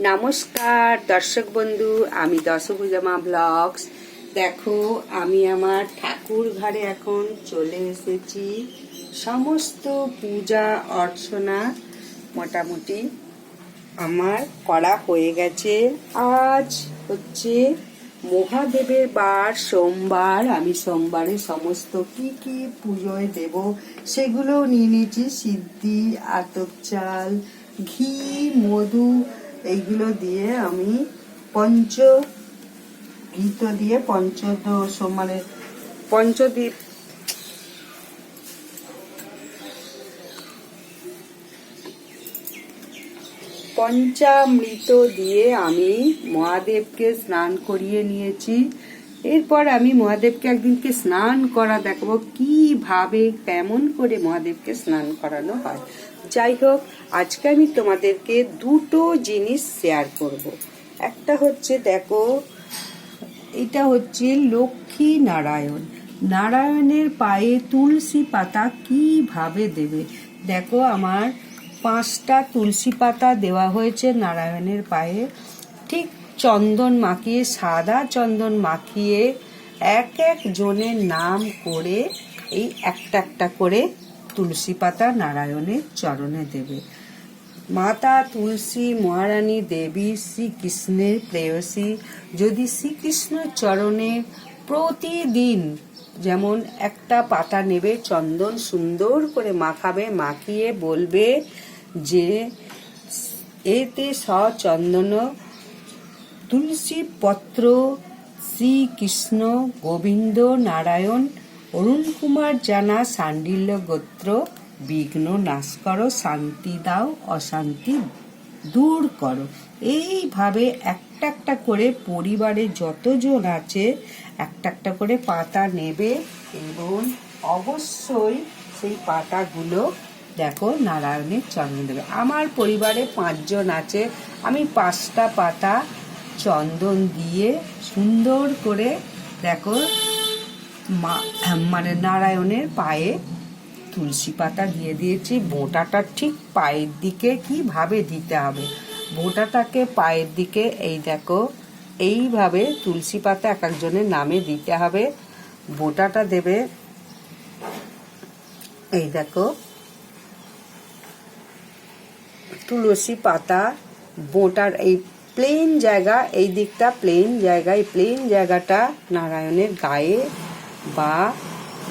নমস্কার, দর্শক বন্ধু, আমি দশভুজামা ব্লগস। দেখো, আমি আমার ঠাকুর ঘরে এখন চলে এসেছি। সমস্ত পূজা, অর্চনা মোটামুটি আমার করা হয়ে গেছে। আজ হচ্ছে মহাদেবের বার, সোমবার। আমি সোমবারে সমস্ত কি কি পুজোয় দেব সেগুলো নিয়ে নিয়েছি। সিদ্ধি, আতপ চাল, ঘি, মধু এইগুলো দিয়ে আমি পঞ্চ গীত দিয়ে পঞ্চদশ মানে পঞ্চদীপ। পঞ্চামৃত দিয়ে আমি মহাদেবকে স্নান করিয়ে নিয়েছি। এরপর আমি মহাদেবকে একদিনকে স্নান করা দেখাবো। কীভাবে, কেমন করে মহাদেবকে স্নান করানো হয়। যাই হোক, আজকে আমি তোমাদেরকে দুটো জিনিস শেয়ার করব। একটা হচ্ছে দেখো, এটা হচ্ছে লক্ষ্মী নারায়ণ। নারায়ণের পায়ে তুলসী পাতা কীভাবে দেবে? দেখো আমার পাঁচটা তুলসী পাতা দেওয়া হয়েছে নারায়ণের পায়ে। ঠিক চন্দন মাখিয়ে, সাদা চন্দন মাখিয়ে এক এক জনের নাম করে, এই একটা একটা করে তুলসী পাতা নারায়ণের চরণে দেবে। মাতা তুলসী মহারানী দেবী শ্রীকৃষ্ণের প্রেয়সী, যদি শ্রীকৃষ্ণের চরণে প্রতিদিন যেমন একটা পাতা নেবে, চন্দন সুন্দর করে মাখাবে, মাখিয়ে বলবে যে এতে সচন্দন তুলসী পত্র শ্রীকৃষ্ণ গোবিন্দ নারায়ণ অরুণ কুমার জানা সান্ডিল্য গোত্র, বিঘ্ন নাশ করো, শান্তি দাও, অশান্তি দূর করো। এইভাবে একটা একটা করে পরিবারে যতজন আছে একটা একটা করে পাতা নেবে এবং অবশ্যই সেই পাতাগুলো দেখো নারায়ণের চরণে দেবে। আমার পরিবারে পাঁচজন আছে, আমি পাঁচটা পাতা চন্দন দিয়ে সুন্দর করে দেখো মানে নারায়ণের পায়ে তুলসী পাতা দিয়ে দিয়েছি। বোঁটাটা ঠিক পায়ের দিকে কীভাবে দিতে হবে? বোঁটাটাকে পায়ের দিকে, এই দেখো, এইভাবে তুলসী পাতা এক একজনের নামে দিতে হবে। বোঁটাটা দেবে, এই দেখো, তুলসী পাতা, বোঁটার এই প্লেন জায়গা, এই দিকটা প্লেন জায়গা, এই প্লেন জায়গাটা নারায়ণের গায়ে বা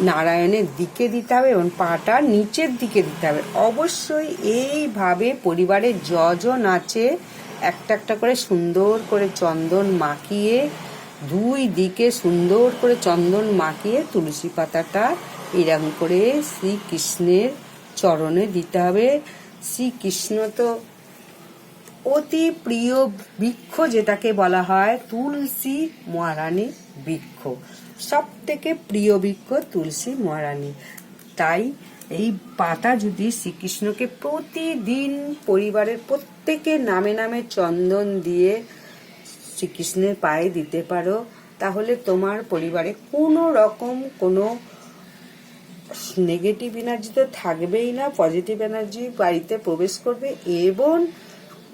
নারায়ণের দিকে দিতে হবে এবং পাটা নিচের দিকে দিতে হবে। অবশ্যই এইভাবে পরিবারের যজন আছে, একটা একটা করে সুন্দর করে চন্দন মাখিয়ে, দুই দিকে সুন্দর করে চন্দন মাখিয়ে তুলসী পাতাটা এরকম করে শ্রীকৃষ্ণের চরণে দিতে হবে। শ্রীকৃষ্ণ তো অতি প্রিয় বৃক্ষ যেটাকে বলা হয় তুলসী মহারানী বৃক্ষ। সব থেকে প্রিয় বৃক্ষ তুলসী মহারানী। তাই এই পাতা যদি শ্রীকৃষ্ণকে প্রতিদিন পরিবারের প্রত্যেকে নামে নামে চন্দন দিয়ে শ্রীকৃষ্ণের পায়ে দিতে পারো, তাহলে তোমার পরিবারে কোনো রকম কোনো নেগেটিভ এনার্জি তো থাকবেই না পজিটিভ এনার্জি বাড়িতে প্রবেশ করবে এবং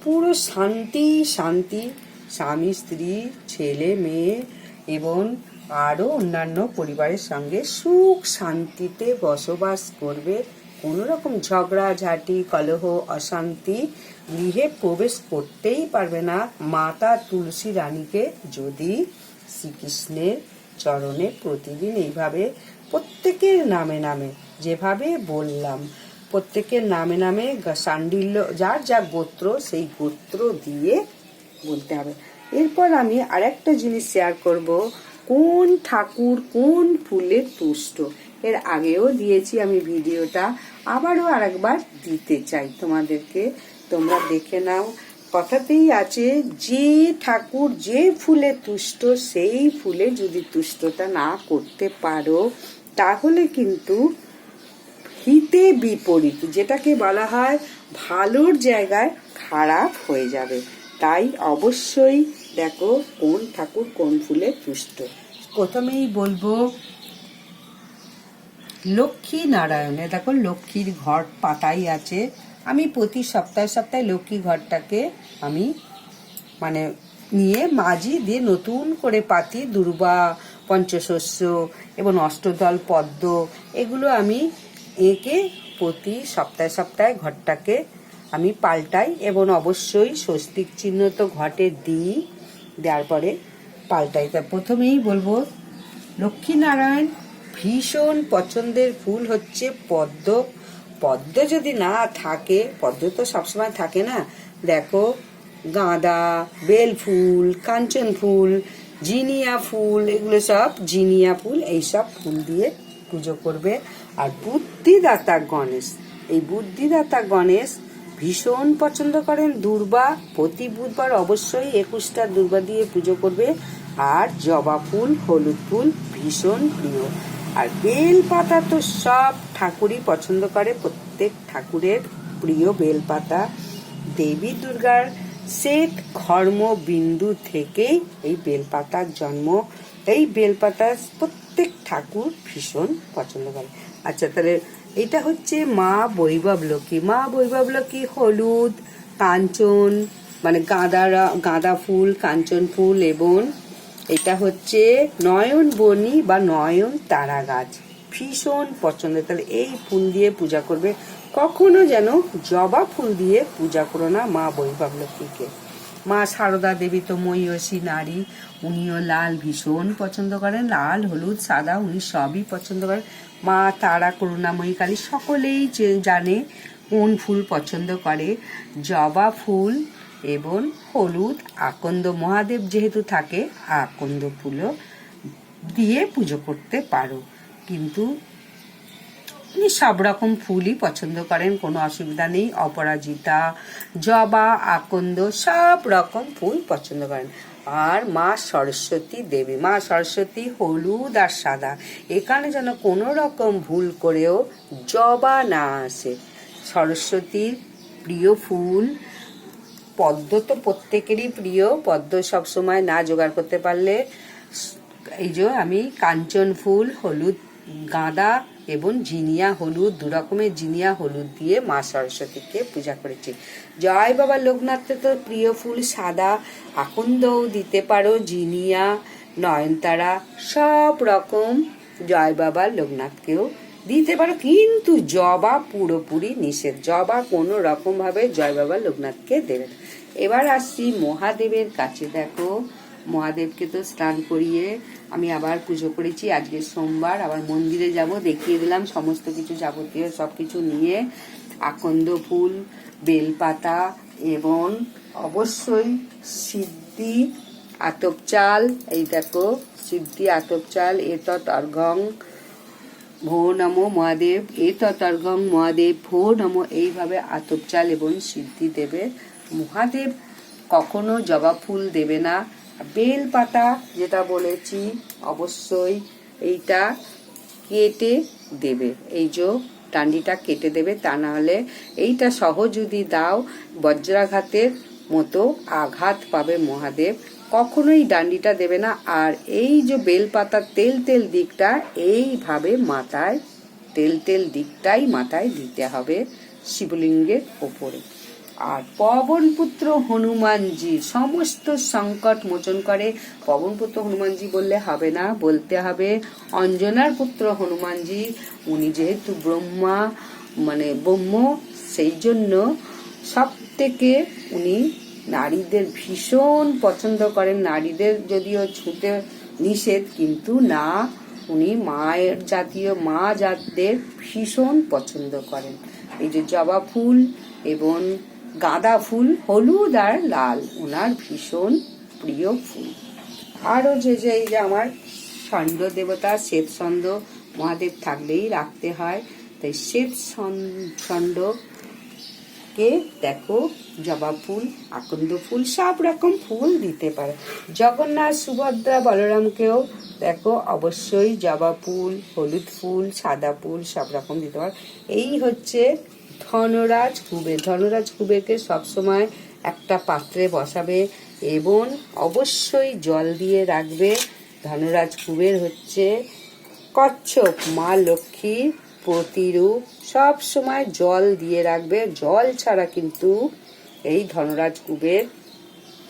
পুরো শান্তি শান্তি, স্বামী, স্ত্রী, ছেলে, মেয়ে এবং আরও অন্যান্য পরিবারের সঙ্গে সুখ শান্তিতে বসবাস করবে। কোনো রকম ঝগড়া, ঝাঁটি, কলহ, অশান্তি গৃহে প্রবেশ করতেই পারবে না মাতা তুলসী রানীকে। যদি শ্রীকৃষ্ণের চরণে প্রতিদিন এইভাবে প্রত্যেকের নামে নামে, যেভাবে বললাম, প্রত্যেকের নামে নামে সান্ডিল্য, যার যা গোত্র, সেই গোত্র দিয়ে বলতে হবে। এরপর আমি আরেকটা জিনিস শেয়ার করব। কোন ঠাকুর কোন ফুলে তুষ্ট? এর আগেও দিয়েছি আমি ভিডিওটা, আবারও আরেকবার দিতে চাই তোমাদেরকে। তোমরা দেখে নাও, কথাতেই আছে, যে ঠাকুর যে ফুলে তুষ্ট, সেই ফুলে যদি তুষ্টতা না করতে পারো, তাহলে কিন্তু হিতে বিপরীত, যেটাকে বলা হয় ভালোর জায়গায় খারাপ হয়ে যাবে। তাই অবশ্যই দেখো কোন ঠাকুর কোন ফুলে পুষ্ট। প্রথমেই বলব লক্ষ্মী নারায়ণে। দেখো লক্ষ্মীর ঘর পাতাই আছে। আমি প্রতি সপ্তাহে সপ্তাহে লক্ষ্মী ঘরটাকে আমি মানে নিয়ে মাজি দিয়ে নতুন করে পাতি, দুর্বা, পঞ্চশস্য এবং অষ্টদল, পদ্ম এগুলো আমি এঁকে প্রতি সপ্তাহে সপ্তাহে ঘরটাকে আমি পাল্টাই এবং অবশ্যই স্বস্তিক চিহ্ন তো ঘটে দিই। দেওয়ার পরে পাল্টাই। তা প্রথমেই বলব, লক্ষ্মীনারায়ণ ভীষণ পছন্দের ফুল হচ্ছে পদ্ম। পদ্ম যদি না থাকে, পদ্ম তো সবসময় থাকে না, দেখো গাঁদা বেল ফুল কাঞ্চন ফুল, জিনিয়া ফুল, এগুলো সব জিনিয়া ফুল এইসব ফুল দিয়ে পুজো করবে। আর বুদ্ধিদাতা গণেশ, এই বুদ্ধিদাতা গণেশ ভীষণ পছন্দ করেন। দুর্বা প্রতি বুধবার অবশ্যই একুশটা দুর্বা দিয়ে পুজো করবে। আর জবা ফুল, হলুদ ফুল ভীষণ প্রিয়। আর বেল পাতা তো সব ঠাকুরই পছন্দ করে। প্রত্যেক ঠাকুরের প্রিয় বেল পাতা। দেবী দুর্গার শ্বেত ঘর্ম বিন্দু থেকেই এই বেলপাতার জন্ম। এই বেলপাতা প্রত্যেক ঠাকুর ভীষণ পছন্দ করে। আচ্ছা তাহলে এটা হচ্ছে মা বৈভব লক্ষ্মী মা বৈভব লক্ষ্মী হলুদ, কাঞ্চন মানে গাঁদা গাঁদা ফুল, কাঞ্চন ফুল এবং এটা হচ্ছে নয়ন বনি বা নয়ন তারা গাছ। ভীষণ পছন্দের তাহলে এই ফুল দিয়ে পূজা করবে। কখনো যেন জবা ফুল দিয়ে পূজা করো না মা বৈভব লক্ষ্মীকে মা সারদা দেবী তো ময়ূসী নারী। উনিও লাল ভীষণ পছন্দ করেন, লাল, হলুদ, সাদা, উনি সবই পছন্দ করেন। মা তারা, করুণাময়ী কালী সকলেই জানে, কোন ফুল পছন্দ করে। জবা ফুল এবং হলুদ, আকন্দ মহাদেব যেহেতু থাকে, আকন্দ ফুলও দিয়ে পুজো করতে পারো। কিন্তু উনি সব রকম ফুলই পছন্দ করেন, কোনো অসুবিধা নেই। অপরাজিতা, জবা, আকন্দ, সব রকম ফুল পছন্দ করেন। আর মা সরস্বতী দেবী, মা সরস্বতী হলুদ আর সাদা। এখানে যেন কোনো রকম ভুল করেও জবা না আসে। সরস্বতীর প্রিয় ফুল, পদ্ম তো প্রত্যেকেরই প্রিয়। পদ্ম সবসময় না জোগাড় করতে পারলে, এই যে আমি কাঞ্চন ফুল, হলুদ গাঁদা এবং জিনিয়া হলুদ, দু রকমের জিনিয়া হলুদ দিয়ে মা সরস্বতীকে পূজা করেছি। জয় বাবা লোকনাথের তো প্রিয় ফুল সাদা, আকন্দও দিতে পারো জিনিয়া, নয়নতারা, সব রকম জয় বাবা লোকনাথকেও দিতে পারো। কিন্তু জবা পুরোপুরি নিষেধ, জবা কোনো রকম ভাবে জয় বাবা লোকনাথকে দেবে। এবার আসছি মহাদেবের কাছে। দেখো, মহাদেবকে তো স্নান করিয়ে আমি আবার পুজো করেছি, আজকে সোমবার, আবার মন্দিরে যাব, দেখিয়ে দিলাম সমস্ত কিছু যাবতীয় সব কিছু নিয়ে। আকন্দ ফুল, বেলপাতা এবং অবশ্যই সিদ্ধি আতপ চাল। এই দেখো, সিদ্ধি আতপ চাল এতৎ অর্ঘং ভো নমো মহাদেব, এ ততর্গং মহাদেব, ভো নমো। এইভাবে আতপ চাল এবং সিদ্ধি দেবে। মহাদেব কখনো জবা ফুল দেবে না। বেল পাতা যেটা বলেছি, অবশ্যই এইটা কেটে দেবে। এই যে ডান্ডিটা কেটে দেবে, তা না হলে এইটা সহ যদি দাও, বজ্রাঘাতের মতো আঘাত পাবে মহাদেব। কখনোই ডান্ডিটা দেবে না। আর এই যে বেলপাতার তেল তেল দিকটা, এইভাবে মাথায়, তেল তেল দিকটাই মাথায় দিতে হবে শিবলিঙ্গের ওপরে। আর পবনপুত্র হনুমানজি সমস্ত সংকট মোচন করে। পবনপুত্র হনুমানজি বললে, হবে না, বলতে হবে। অঞ্জনার পুত্র হনুমানজি, উনি যেহেতু ব্রহ্মা মানে ব্রহ্ম, সেই জন্য সব থেকে উনি নারীদের ভীষণ পছন্দ করেন। নারীদের যদিও ছুঁতে নিষেধ, কিন্তু না, উনি মায়ের জাতীয়, মা জাতদের ভীষণ পছন্দ করেন। এই যে জবা ফুল এবং গাঁদা ফুল, হলুদ আর লাল ওনার ভীষণ প্রিয় ফুল। আরও যে যে এই যে আমার ষণ্ড দেবতা শ্বেত ছন্দ মহাদেব থাকলেই রাখতে হয়। তাই শ্বেত কে দেখো, জবা ফুল, আকন্দ ফুল, সব রকম ফুল দিতে পারে। জগন্নাথ, সুভদ্রা, বলরামকেও দেখো, অবশ্যই জবা ফুল, হলুদ ফুল, সাদা ফুল, সব রকম দিতে পারে। এই হচ্ছে ধনরাজ কুবের ধনরাজ কুবেরকে সবসময় একটা পাত্রে বসাবে এবং অবশ্যই জল দিয়ে রাখবে। ধনরাজ কুবের হচ্ছে কচ্ছপ, মা লক্ষ্মীর প্রতিরূপ সব সময় জল দিয়ে রাখবে। জল ছাড়া কিন্তু এই ধনরাজ কুবের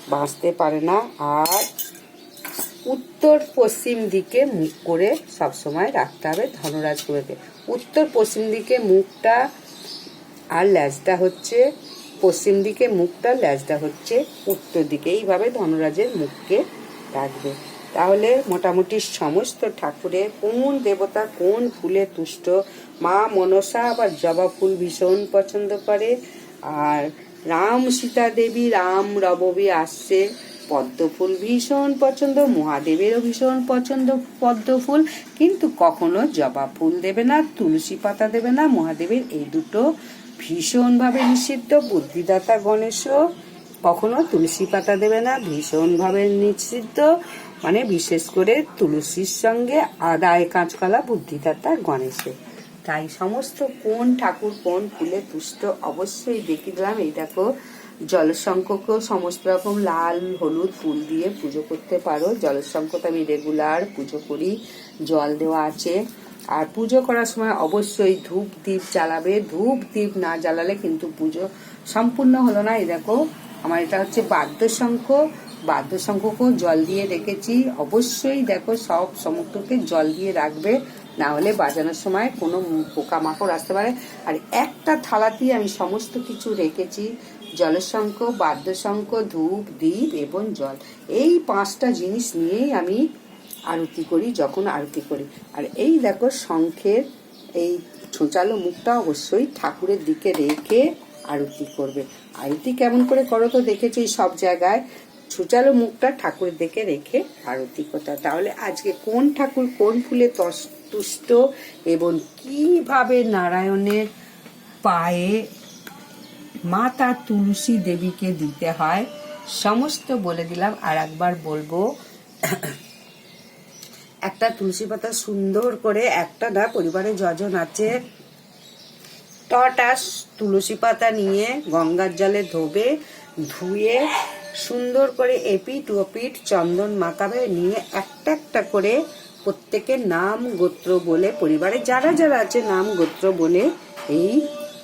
বাঁচতে পারে না। আর উত্তর পশ্চিম দিকে মুখ করে সবসময় রাখতে হবে ধনরাজ গুলোকে উত্তর পশ্চিম দিকে মুখটা আর ল্যাজটা হচ্ছে পশ্চিম দিকে মুখটা, ল্যাজটা হচ্ছে উত্তর দিকে। এইভাবে ধনুরাজের মুখকে রাখবে। তাহলে মোটামুটি সমস্ত ঠাকুরের কোন দেবতা কোন ফুলে তুষ্ট, মা মনসা আবার জবা ফুল ভীষণ পছন্দ করে, আর রাম সীতা দেবী, রাম রববী আসছে, পদ্ম ফুল ভীষণ পছন্দ, মহাদেবেরও ভীষণ পছন্দ পদ্ম ফুল, কিন্তু কখনো জবা ফুল দেবে না, তুলসী পাতা দেবে না, মহাদেবের এই দুটো ভীষণভাবে নিষিদ্ধ, বুদ্ধিদাতা গণেশও কখনো তুলসী পাতা দেবে না, ভীষণভাবে নিষিদ্ধ মানে বিশেষ করে তুলসীর সঙ্গে আদায় কাঁচকলা বুদ্ধিদাতা গণেশের তাই সমস্ত কোন ঠাকুর কোন ফুলে তুষ্ট অবশ্যই দেখিয়ে দিলাম। এই দেখো জলশঙ্ককেও সমস্ত রকম লাল, হলুদ ফুল দিয়ে পুজো করতে পারো। জলশঙ্কতে আমি রেগুলার পুজো করি, জল দেওয়া আছে। আর পুজো করার সময় অবশ্যই ধূপ দ্বীপ জ্বালাবে। ধূপ দ্বীপ না জ্বালালে কিন্তু পুজো সম্পূর্ণ হলো না। এই দেখো, আমার এটা হচ্ছে বাদ্যশঙ্খ। বাদ্যশঙ্খকেও জল দিয়ে রেখেছি। অবশ্যই দেখো, সব সমুদ্রকে জল দিয়ে রাখবে। না হলে বাজানোর সময় কোনো পোকামাকড় আসতে পারে। আর একটা থালাতেই আমি সমস্ত কিছু রেখেছি। জলশঙ্খ, বাদ্যশঙ্খ, ধূপ দ্বীপ এবং জল। এই পাঁচটা জিনিস নিয়েই আমি আরতি করি, যখন আরতি করি। আর এই দেখো শঙ্খের এই ছোঁচালো মুখটা অবশ্যই ঠাকুরের দিকে রেখে আরতি করবে। আরতি কেমন করে করো তো দেখেছি সব জায়গায়? ছুচালো মুখটা ঠাকুরের দিকে রেখে আরতি করতে। তাহলে আজকে কোন ঠাকুর কোন ফুলে তুষ্ট এবং কীভাবে নারায়ণের পায়ে মাতা তুলসী দেবীকে দিতে হয়, সমস্ত বলে দিলাম। আর একবার বলব একটা তুলসী পাতা সুন্দর করে একটা না পরিবারে যজন আছে টটাস তুলসী পাতা নিয়ে গঙ্গার জলে ধোবে, ধুয়ে সুন্দর করে এপিট ওপিট চন্দন মাখাবে, নিয়ে একটা একটা করে প্রত্যেকের নাম গোত্র বলে, পরিবারে যারা যারা আছে নাম গোত্র বলে এই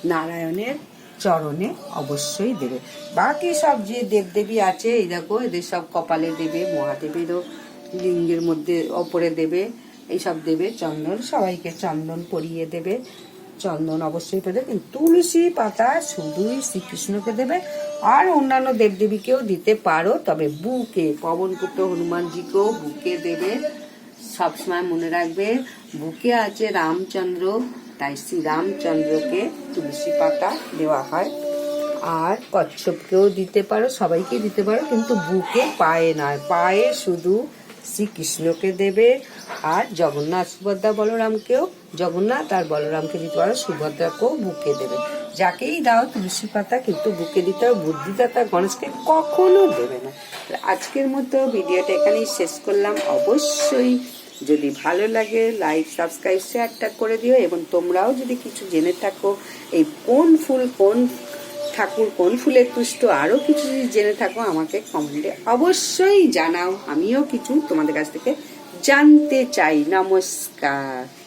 নারায়ণের চরণে অবশ্যই দেবে। বাকি সব যে দেবদেবী আছে, এই দেখো, এদের সব কপালে দেবে, মহাদেবেরও লিঙ্গের মধ্যে ওপরে দেবে, এইসব দেবে, চন্দন, সবাইকে চন্দন পরিয়ে দেবে। চন্দন অবশ্যই পেবে কিন্তু তুলসী পাতা শুধুই শ্রীকৃষ্ণকে দেবে। আর অন্যান্য দেবদেবীকেও দিতে পারো, তবে বুকে পবনপুত্র হনুমানজিকেও বুকে দেবে। সবসময় মনে রাখবে, বুকে আছে রামচন্দ্র, তাই শ্রী রামচন্দ্রকে তুলসী পাতা দেওয়া হয়। আর কচ্ছপকেও দিতে পারো, সবাইকে দিতে পারো, কিন্তু বুকে পায়ে নয়, পায়ে শুধু শ্রীকৃষ্ণকে দেবে আর জগন্নাথ সুভদ্রা বলরামকেও, জগন্নাথ আর বলরামকে দিতে পারো, সুভদ্রাকেও বুকে দেবে। যাকেই দাও তুলসী পাতা, কিন্তু বুকে দিতে হবে, বুদ্ধিদাতা গণেশকে কখনো দেবে না। আজকের মতো ভিডিওটা এখানেই শেষ করলাম। অবশ্যই যদি ভালো লাগে লাইক সাবস্ক্রাইব শেয়ারটা করে দিও, এবং তোমরাও যদি কিছু জেনে থাকো, এই কোন ফুল কোন ঠাকুর কোন ফুলের তুষ্ট আরও কিছু যদি জেনে থাকো আমাকে কমেন্টে অবশ্যই জানাও। আমিও কিছু তোমাদের কাছ থেকে জানতে চাই। নমস্কার।